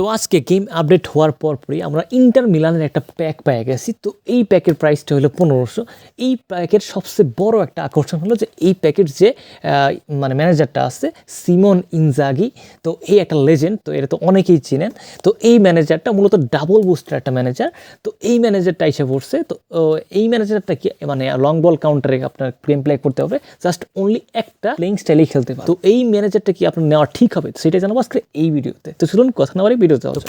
তো আজকে game update হওয়ার পর পরই আমরা ইন্টার মিলানের একটা প্যাক পেয়ে গেছি। তো এই প্যাকের প্রাইসটা হলো পনেরোশো। এই প্যাকের সবচেয়ে বড় একটা আকর্ষণ হলো যে এই প্যাকের যে মানে ম্যানেজারটা আছে সিমন ইনজাগি তো এই একটা লেজেন্ড তো এটা তো অনেকেই চিনেন। তো এই ম্যানেজারটা মূলত ডাবল বুস্টার একটা ম্যানেজার তো এই ম্যানেজারটা এসে পড়ছে। তো এই ম্যানেজারটা কি মানে লং বল কাউন্টারে আপনার গেম প্লে করতে হবে। জাস্ট অনলি একটা প্লেইং স্টাইলেই খেলতে পারে তো এই ম্যানেজারটা কি আপনার নেওয়া ঠিক হবে? সেটা জানাব আজকে এই ভিডিওতে তো। চলুন, কথা না বলে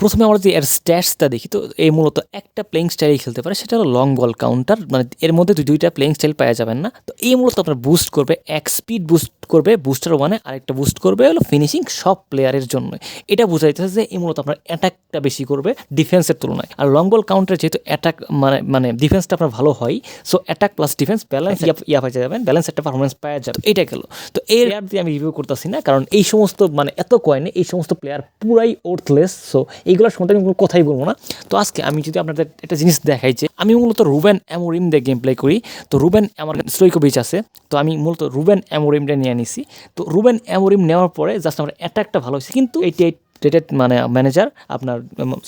প্রথমে আমরা যে এর স্ট্যাটসটা দেখি, তো এই মূলত একটা প্লেইং স্টাইলে খেলতে পারে, সেটা হলো লং বল কাউন্টার মানে এর মধ্যে দুই দুইটা প্লেইং স্টাইল পাওয়া যাবেন না। তো এই মূলত আপনার বুস্ট করবে, এক স্পিড বুস্ট করবে বুস্টার ওয়ানে আরেকটা বুস্ট করবে হলো ফিনিশিং সব প্লেয়ারের জন্য এটা বোঝাইতেছে যে এই মূলত আপনার অ্যাটাকটা বেশি করবে ডিফেন্সের তুলনায়। আর লং বল কাউন্টার যেহেতু অ্যাটাক মানে মানে ডিফেন্সটা আপনার ভালো হয় so attack plus defence balance yeah পাওয়া যাবেন ব্যালেন্স একটা পারফরমেন্স পাওয়া যাবে এটা গেল। তো এর দিয়ে আমি রিভিউ করতেছি না কারণ এই সমস্ত মানে এত কয়েনে এই সমস্ত প্লেয়ার পুরাই ওর্থলেস সো এইগুলোর সম্বন্ধে আমি কোনো কথাই বলব না। তো আজকে আমি যদি আপনাদের একটা জিনিস দেখাই যে আমি মূলত রুবেন অ্যামোরিম দিয়ে গেম প্লে করি। তো রুবেন আমার স্ট্রৈকোভিচ আছে তো আমি মূলত রুবেন অ্যামোরিমটা নিয়ে নিছি। তো রুবেন অ্যামোরিম নেওয়ার পরে জাস্ট আমার অ্যাটাকটা ভালো হয়েছে। কিন্তু এইটি এইট রেটেড মানে ম্যানেজার আপনার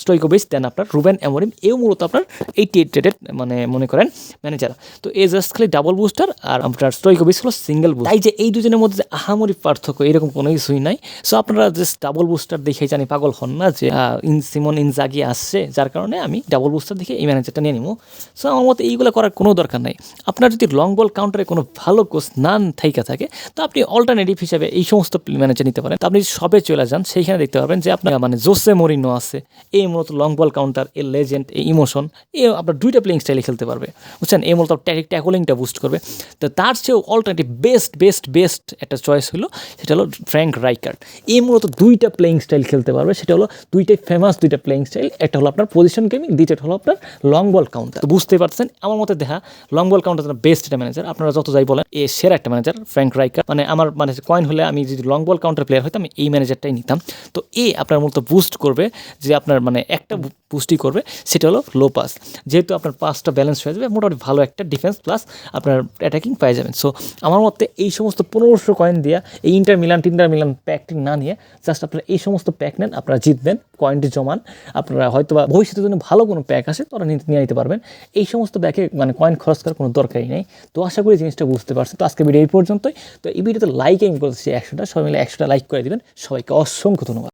স্ট্রৈকোভিচ দেন আপনার রুবেন অ্যামোরিম এও মূলত আপনার এইটি এইট রেটেড মানে মনে করেন ম্যানেজার তো এ জাস্ট খালি ডাবল বুস্টার আর আপনার স্ট্রৈকোভিচ হলো সিঙ্গেল বুস্টার তাই যে এই দুজনের মধ্যে যে আহামরি পার্থক্য এরকম কোনো কিছুই নাই। সো আপনারা জাস্ট ডাবল বুস্টার দেখে জানি পাগল হন না যে ইন সিমন ইনজাগি আসছে, যার কারণে আমি ডাবল বুস্টার দেখে এই ম্যানেজারটা নিয়ে নিবো। সো আমার মতে এইগুলো করার কোনো দরকার নাই। আপনার যদি লং বল কাউন্টারে কোনো ভালো কোচ নান থাইকা থাকে, তো আপনি অল্টারনেটিভ হিসাবে এই সমস্ত ম্যানেজার নিতে পারেন। তো আপনি সবে চলে যান, সেইখানে দেখতে পারবেন যে আপনার মানে জোসে মরিনো আছে, এই মূলত লং বল কাউন্টার এ লেজেন্ড এ ইমোশন এ আপনার দুইটা প্লেইং স্টাইলে খেলতে পারবে। বুঝছেন? এই মূলত ট্যাকলিংটা বুস্ট করবে। তো তার চেয়েও অল্টারনেটিভ বেস্ট বেস্ট বেস্ট একটা চয়েস হলো, সেটা হলো ফ্র্যাঙ্ক রাইকার্ড এই মূলত দুইটা প্লেইং স্টাইল খেলতে পারবে, সেটা হলো দুইটাই ফেমাস দুইটা প্লেইং স্টাইল একটা হলো আপনার পজিশন গেমিং দ্বিতীয়টা হলো আপনার লং বল কাউন্টার বুঝতে পারছেন? আমার মতে দেখা লং বল কাউন্টার বেস্ট একটা ম্যানেজার আপনারা যত যাই বলেন, এ সেরা একটা ম্যানেজার ফ্র্যাঙ্ক রাইকার মানে আমার মানে কয়েন হলে আমি যদি লং বল কাউন্টার প্লেয়ার হইতাম, আমি এই ম্যানেজারটাই নিতাম। তো এ আপনার মূলত বুস্ট করবে, যে আপনার মানে একটা বুস্টই করবে, সেটা হলো লো পাস যেহেতু আপনার পাসটা ব্যালেন্স হয়ে যাবে, মোটামুটি ভালো একটা ডিফেন্স প্লাস আপনার অ্যাটাকিং পেয়ে যাবেন সো আমার মতে এই সমস্ত পনেরোশো কয়েন দিয়া এই ইন্টার মিলান টিন্টার মিলান প্যাকটি না নিয়ে জাস্ট আপনারা এই সমস্ত প্যাক নেন, আপনারা জিতবেন কয়েনটি জমান, আপনারা হয়তো বা ভবিষ্যতের জন্য ভালো কোনো প্যাক আসে তারা নিয়ে নিতে পারবেন। এই সমস্ত প্যাকে মানে কয়েন খরচ করার কোনো দরকারই নেই। তো আশা করি জিনিসটা বুঝতে পারছেন। তো আজকে ভিডিও এই পর্যন্তই। তো এই ভিডিওতে লাইক আমি করতেছি একশোটা, সবাই মিলে একশোটা লাইক করে দিবেন। সবাইকে অসংখ্য ধন্যবাদ।